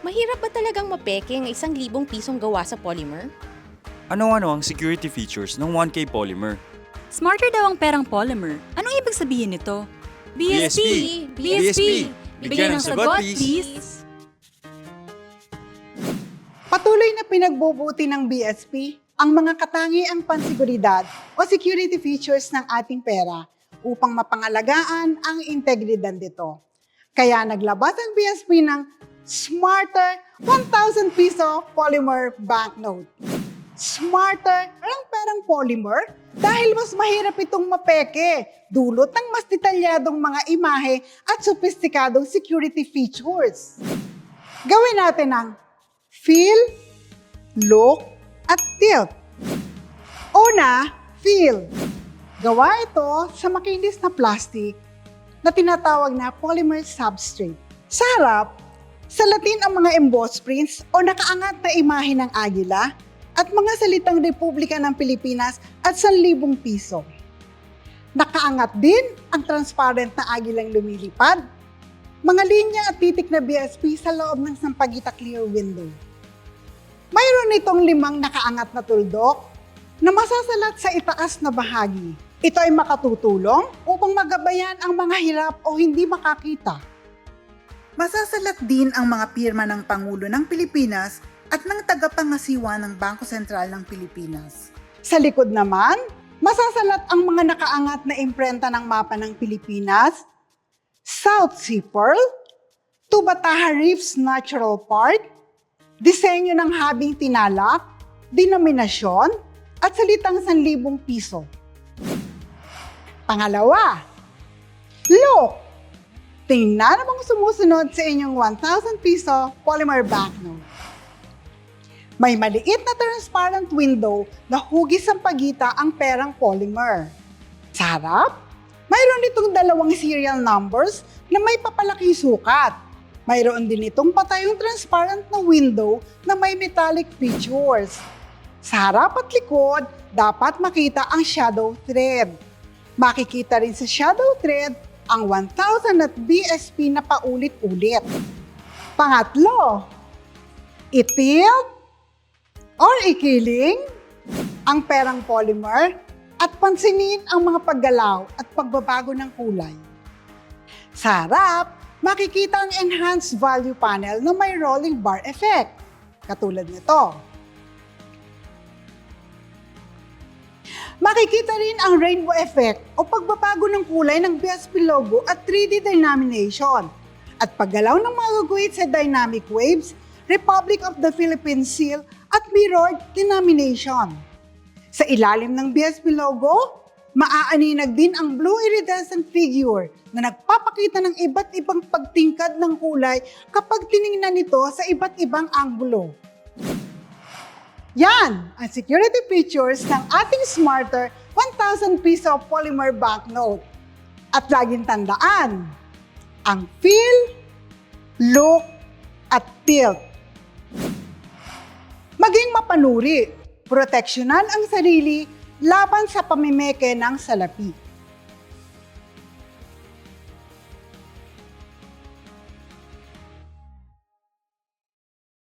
Mahirap ba talagang mapeke ang isang libong pisong gawa sa polymer? Ano-ano ang security features ng 1K polymer? Smarter daw ang perang polymer. Anong ibig sabihin nito? BSP! BSP! Bigyan ng sagot, please. Patuloy na pinagbubuti ng BSP ang mga katangiang pansiguridad o security features ng ating pera upang mapangalagaan ang integridad nito. Kaya naglabas ang BSP ng Smarter 1,000 piso polymer banknote. Smarter ang perang polymer dahil mas mahirap itong mapeke, dulot ng mas detalyadong mga imahe at sopistikadong security features. Gawin natin ang feel, look, at tilt. Una, feel. Gawa ito sa makinis na plastic na tinatawag na polymer substrate. Sa harap, sa Latin ang mga embossed prints o nakaangat na imahe ng agila at mga salitang Republika ng Pilipinas at 1,000 piso. Nakaangat din ang transparent na agilang lumilipad, mga linya at titik na BSP sa loob ng Sampaguita Clear Window. Mayroon itong limang nakaangat na tuldok na masasalat sa itaas na bahagi. Ito ay makatutulong upang magabayan ang mga hirap o hindi makakita. Masasalat din ang mga pirma ng Pangulo ng Pilipinas at ng tagapangasiwa ng Bangko Sentral ng Pilipinas. Sa likod naman, masasalat ang mga nakaangat na imprenta ng mapa ng Pilipinas, South Sea Pearl, Tubataha Reefs Natural Park, disenyo ng habing tinalak, denominasyon, at salitang 1,000 piso. Pangalawa, look! Tingnan namang sumusunod sa inyong 1,000 piso polymer banknote. May maliit na transparent window na hugis ang pagita ang perang polymer. Sa harap, mayroon itong dalawang serial numbers na may papalaking sukat. Mayroon din itong patayong transparent na window na may metallic features. Sa harap at likod, dapat makita ang shadow thread. Makikita rin sa shadow thread ang 1,000 at BSP na paulit-ulit. Pangatlo, itilt or ikiling ang perang polymer at pansinin ang mga paggalaw at pagbabago ng kulay. Sa harap, makikita ang enhanced value panel na may rolling bar effect, katulad nito. Makikita rin ang rainbow effect o pagbabago ng kulay ng BSP logo at 3D denomination at paggalaw ng mga guhit sa dynamic waves, Republic of the Philippines seal at mirrored denomination. Sa ilalim ng BSP logo, maaaninag din ang blue iridescent figure na nagpapakita ng iba't ibang pagtingkad ng kulay kapag tiningnan ito sa iba't ibang anggulo. Yan ang security features ng ating Smarter 1,000 piso polymer banknote. At laging tandaan, ang feel, look, at tilt. Maging mapanuri, proteksyonan ang sarili laban sa pamimeke ng salapi.